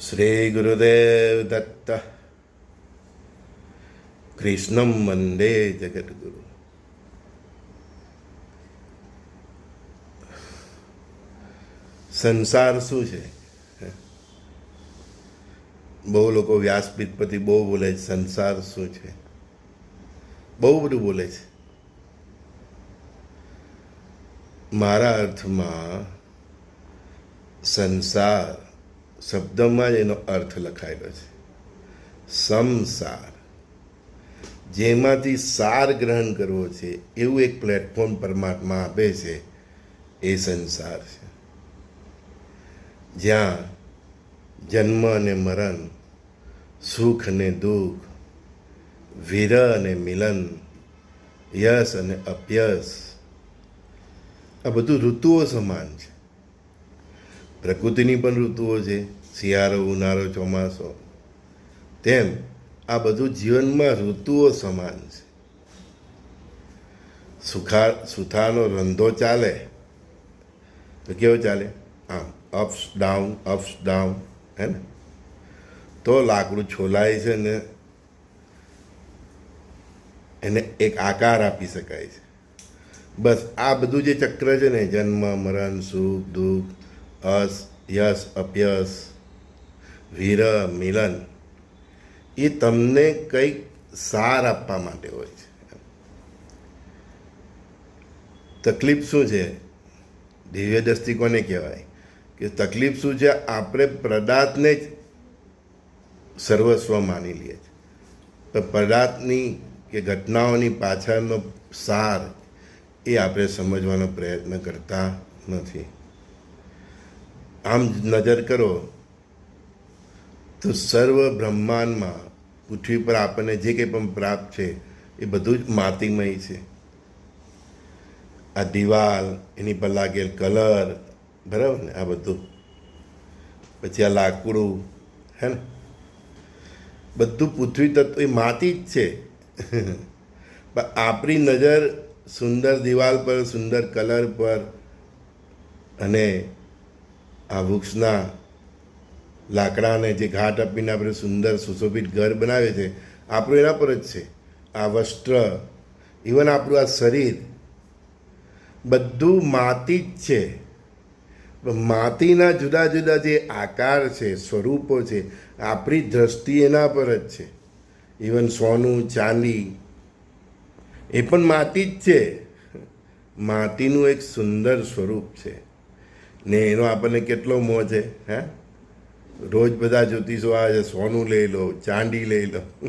શ્રી ગુરુદેવ દત્ત કૃષ્ણમ વંદે જગદગુરુ સંસાર શું છે? બહુ લોકો વ્યાસપીઠ પરથી બહુ બોલે છે સંસાર શું છે? બહુ બધું બોલે છે. મારા અર્થમાં, સંસાર શબ્દમાં જ એનો અર્થ લખાયેલો છે. સંસાર જેમાંથી સાર ગ્રહણ કરવો છે, એવું એક પ્લેટફોર્મ પરમાત્મા આપે છે, એ સંસાર છે. જ્યાં જન્મ અને મરણ, સુખ અને દુઃખ, વિરહ અને મિલન, યશ અને અપયશ, આ બધું ઋતુઓ સમાન છે. પ્રકૃતિની પણ ઋતુઓ છે, શિયાળો, ઉનાળો, ચોમાસો. તેમ આ બધું જીવનમાં ઋતુઓ સમાન છે. સુખા સુથાનો રંધો ચાલે. તો કેવો ચાલે? આમ અપ્સ ડાઉન અપ્સ ડાઉન હે ને? તો લાકડું છોલાય છે ને એને એક આકાર આપી શકાય છે. બસ આ બધું જે ચક્ર છે ને, જન્મ, મરણ, સુખ, દુઃખ અસ યશ અપયશ વીર મિલન. એ તમને કંઈક સાર આપવા માટે હોય છે. તકલીફ શું છે? દિવ્ય દ્રષ્ટિ કોને કહેવાય? કે તકલીફ શું છે? આપણે પદાર્થને જ સર્વસ્વ માની લઈએ છીએ. તો પદાર્થની કે ઘટનાઓની પાછળનો સાર એ આપણે સમજવાનો પ્રયત્ન કરતા નથી. આમ નજર કરો, તો સર્વ બ્રહ્માંડમાં પૃથ્વી પર આપણને જે કંઈ પણ પ્રાપ્ત છે, એ બધું જ માતિમય છે. આ દિવાલ, એની પર લાગેલ કલર, બરાબર ને? આ બધું. પછી આ લાકડું, હે ને? બધું પૃથ્વી તત્વ, એ માતી જ છે. પણ આપણી નજર સુંદર દિવાલ પર, સુંદર કલર પર અને આ વૃક્ષના લાકડાને જે ઘાટ આપીને આપણે સુંદર સુશોભિત ઘર બનાવે છે, આપણું એના પર જ છે. આ વસ્ત્ર ઇવન આપણું આ શરીર, બધું માટી જ છે. માતીના જુદા જુદા જે આકાર છે, સ્વરૂપો છે, આપણી દ્રષ્ટિ એના પર જ છે. ઇવન સોનું, ચાંદી, એ પણ માટી જ છે. માટીનું એક સુંદર સ્વરૂપ છે. ને એનો આપણને કેટલો મોહ છે, હે? રોજ બધા જ્યોતિષો આવે છે, સોનું લઈ લો, ચાંદી લઈ લો.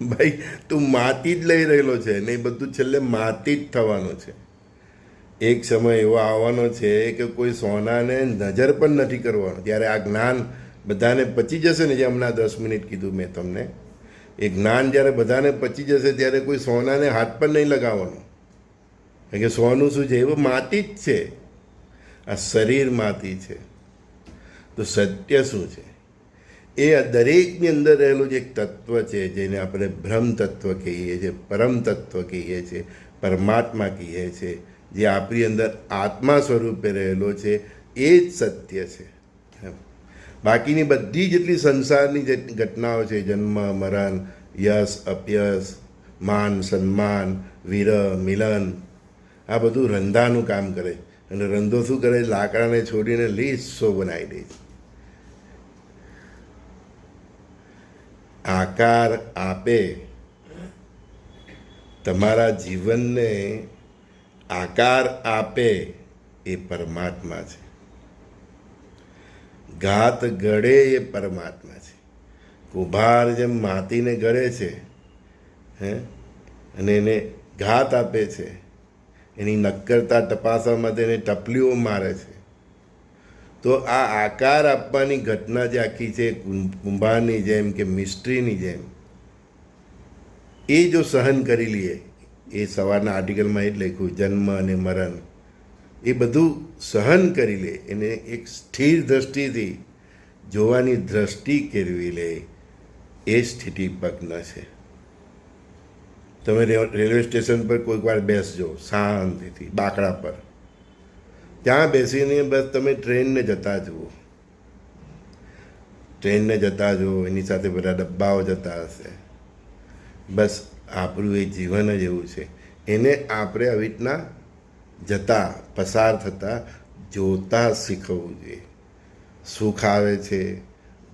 ભાઈ, તું માતી જ લઈ રહેલો છે ને એ બધું છેલ્લે માતી જ થવાનું છે. એક સમય એવો આવવાનો છે કે કોઈ સોનાને નજર પણ નથી કરવાનો. ત્યારે આ જ્ઞાન બધાને પચી જશે ને જે હમણાં દસ મિનિટ કીધું મેં તમને. એ જ્ઞાન જ્યારે બધાને પચી જશે ત્યારે કોઈ સોનાને હાથ પણ નહીં લગાવવાનો. કારણ કે સોનું શું છે? એ માટી જ છે. આ શરીરમાંથી છે. તો સત્ય શું છે? એ આ દરેકની અંદર રહેલું જે એક તત્વ છે, જેને આપણે બ્રહ્મ તત્વ કહીએ છીએ, પરમ તત્વ કહીએ છીએ, પરમાત્મા કહીએ છીએ, જે આપણી અંદર આત્મા સ્વરૂપે રહેલો છે, એ જ સત્ય છે. બાકીની બધી જેટલી સંસારની જે ઘટનાઓ છે, જન્મ, મરણ, યશ, અપયશ, માન, સન્માન, વિરહ, મિલન, આ બધું રંધાનું કામ કરે અને રંધો શું કરે? લાકડાને છોડીને લીસો બનાવી દે. છે આકાર આપે. તમારા જીવનને આકાર આપે એ પરમાત્મા છે. ઘાત ગળે એ પરમાત્મા છે. કુભાર જેમ માતીને ગળે છે, હે? અને એને ઘાત આપે છે. એની નક્કરતા તપાસવા માટે એને ટપલીઓ મારે છે. તો આ આકાર આપવાની ઘટના જે આખી છે કુંભારની જેમ કે મિસ્ટ્રીની જેમ, એ જો સહન કરી લઈએ એ સવારના આર્ટિકલમાં એ જ લખ્યું, જન્મ અને મરણ, એ બધું સહન કરી લે, એને એક સ્થિર દ્રષ્ટિથી જોવાની દ્રષ્ટિ કેળવી લે, એ સ્થિતિ પગ્ન છે. તમે રેલવે સ્ટેશન પર કોઈક વાર બેસજો, શાંતિથી, બાકડા પર. ત્યાં બેસીને બસ તમે ટ્રેનને જતા જુઓ. ટ્રેનને જતા જુઓ, એની સાથે બધા ડબ્બાઓ જતા હશે. બસ આપણું એ જીવન જ એવું છે. એને આપણે આવી રીતના જતા, પસાર થતાં, જોતા શીખવવું જોઈએ. સુખ આવે છે,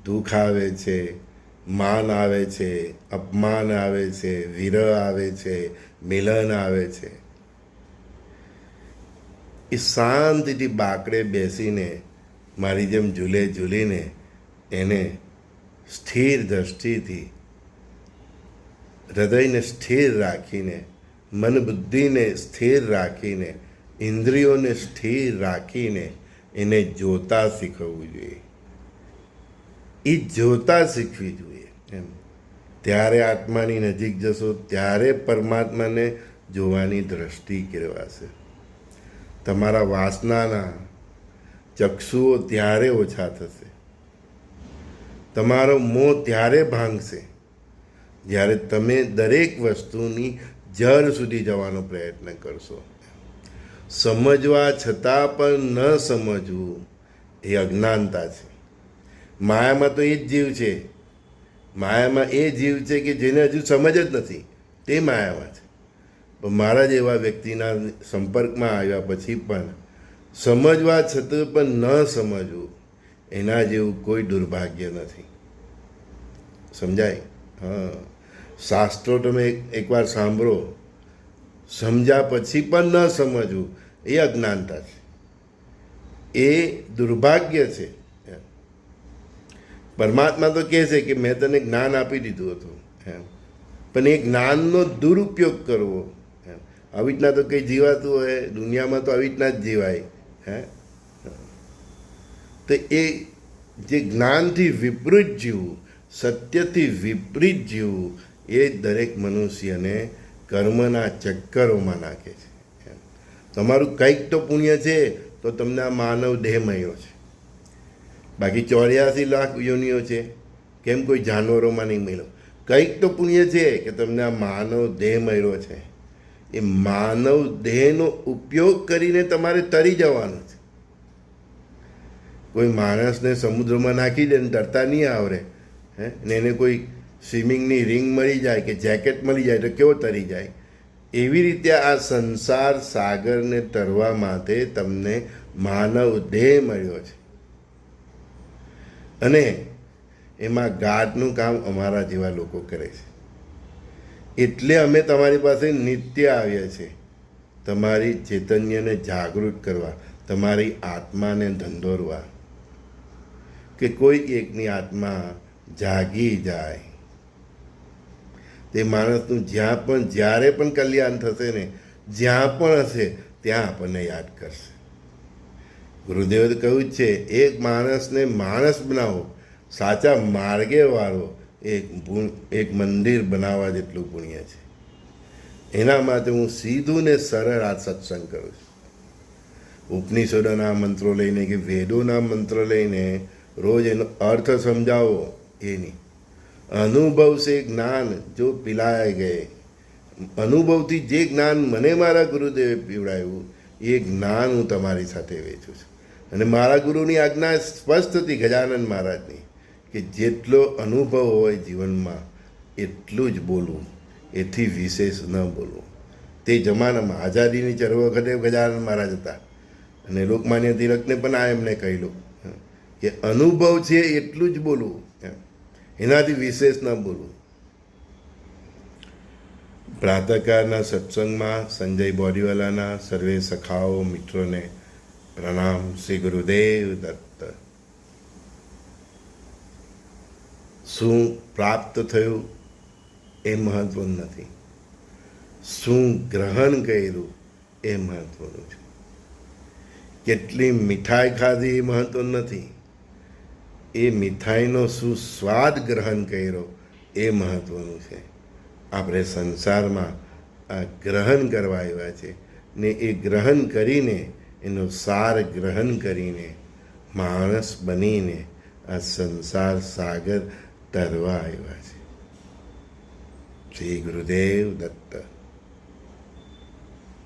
દુઃખ આવે છે માન આવે છે, અપમાન આવે છે, વિરહ આવે છે, મિલન આવે છે. એ શાંતિથી બાકડે બેસીને, મારી જેમ ઝૂલે ઝૂલીને, એને સ્થિર દ્રષ્ટિથી, હૃદયને સ્થિર રાખીને મન બુદ્ધિને સ્થિર રાખીને, ઇન્દ્રિયોને સ્થિર રાખીને, એને જોતા શીખવવું જોઈએ. એ જોતા શીખવી જોઈએ. એમ. ત્યારે આત્માની નજીક જશો, ત્યારે પરમાત્માને જોવાની દ્રષ્ટિ કેળવાશે તમારા વાસનાના ચક્ષુઓ ત્યારે ઓછા થશે. તમારો મોં ત્યારે ભાંગશે, જ્યારે તમે દરેક વસ્તુની જળ સુધી જવાનો પ્રયત્ન કરશો. સમજવા છતાં પણ ન સમજવું એ અજ્ઞાનતા છે. માયામાં તો એ જ જીવ છે. માયામાં એ જીવ છે કે જેને હજુ સમજ જ નથી, તે માયામાં છે. મારા જેવા વ્યક્તિના સંપર્કમાં આવ્યા પછી પણ સમજવા છતાં પણ ન સમજવું, એના જેવું કોઈ દુર્ભાગ્ય નથી. સમજાય? હા. શાસ્ત્રો તમે એકવાર સાંભળો. સમજ્યા પછી પણ ન સમજવું, એ અજ્ઞાનતા છે. એ દુર્ભાગ્ય છે. પરમાત્મા તો કહે છે કે મેં તને જ્ઞાન આપી દીધું હતું, એમ. પણ એ જ્ઞાનનો દુરુપયોગ કરવો, એમ. આવી રીતના તો કંઈ જીવાતું હોય, દુનિયામાં તો આવી રીતના જ જીવાય, હે. તો એ જે જ્ઞાનથી વિપરીત જીવવું, સત્યથી વિપરીત જીવવું, એ દરેક મનુષ્યને કર્મના ચક્કરોમાં નાખે છે. તમારું કંઈક તો પુણ્ય છે, તો તમને આ માનવ દેહ મળ્યો છે. બાકી ચોર્યાસી લાખ યોનિઓ છે. કેમ કોઈ જાનવરોમાં નહીં મળ્યો? કંઈક તો પુણ્ય છે કે તમને આ માનવ દેહ મળ્યો છે. એ માનવ દેહનો ઉપયોગ કરીને તમારે તરી જવાનું છે. કોઈ માણસને સમુદ્રમાં નાખી દે ને તરતા નહીં આવડે હે? ને એને કોઈ સ્વિમિંગની રિંગ મળી જાય કે જેકેટ મળી જાય તો કેવો તરી જાય? એવી રીતે આ સંસાર સાગરને તરવા માટે તમને માનવ દેહ મળ્યો છે. અને એમાં ગાઢનું કામ અમારા જેવા લોકો કરે છે. એટલે અમે તમારી પાસે નિત્ય આવ્યા છે તમારી ચૈતન્યને જાગૃત કરવા, તમારી આત્માને ધંધોરવા. કે કોઈ એકની આત્મા જાગી જાય. તે માણસનું જ્યાં પણ, જ્યારે પણ કલ્યાણ થશે ને, જ્યાં પણ હશે, ત્યાં આપણને યાદ કરશે. ગુરુદેવે કહ્યું છે, એક માણસને માણસ બનાવો, સાચા માર્ગે વાળો એક એક મંદિર બનાવવા જેટલું પુણ્ય છે. એના માટે હું સીધું ને સરળ આ સત્સંગ કરું છું. ઉપનિષદોના મંત્રો લઈને કે વેદોના મંત્ર લઈને રોજ એનો અર્થ સમજાવો, એ નહીં. અનુભવ છે જ્ઞાન જો પિલાય ગયે. અનુભવથી જે જ્ઞાન મને મારા ગુરુદેવે પીવડાવ્યું, એ જ્ઞાન હું તમારી સાથે વેચું છું. અને મારા ગુરુની આજ્ઞા સ્પષ્ટ હતી ગજાનંદ મહારાજની કે જેટલો અનુભવ હોય જીવનમાં, એટલું જ બોલવું, એથી વિશેષ ન બોલવું. તે જમાનામાં આઝાદીની ચરવ વખતે ગજાનંદ મહારાજ હતા. અને લોકમાન્ય તિલકને પણ આ એમને કહેલું, કે અનુભવ છે એટલું જ બોલવું એનાથી વિશેષ ન બોલવું. પ્રાતકાળના સત્સંગમાં સંજય બોડીવાલાના સર્વે સખાઓ મિત્રોને પ્રણામ શ્રી ગુરુદેવ દત્ત. શું પ્રાપ્ત થયું એ મહત્વનું નથી. શું ગ્રહણ કર્યું એ મહત્વનું છે. કેટલી મીઠાઈ ખાધી એ મહત્વનું નથી. એ મીઠાઈનો શું સ્વાદ ગ્રહણ કર્યો એ મહત્વનું છે. આપણે સંસારમાં આ ગ્રહણ કરવા આવ્યા છે ને એ ગ્રહણ કરીને એનો સાર ગ્રહણ કરીને માણસ બનીને આ સંસાર સાગર તરવા આવ્યા છે. શ્રી ગુરુદેવ દત્ત.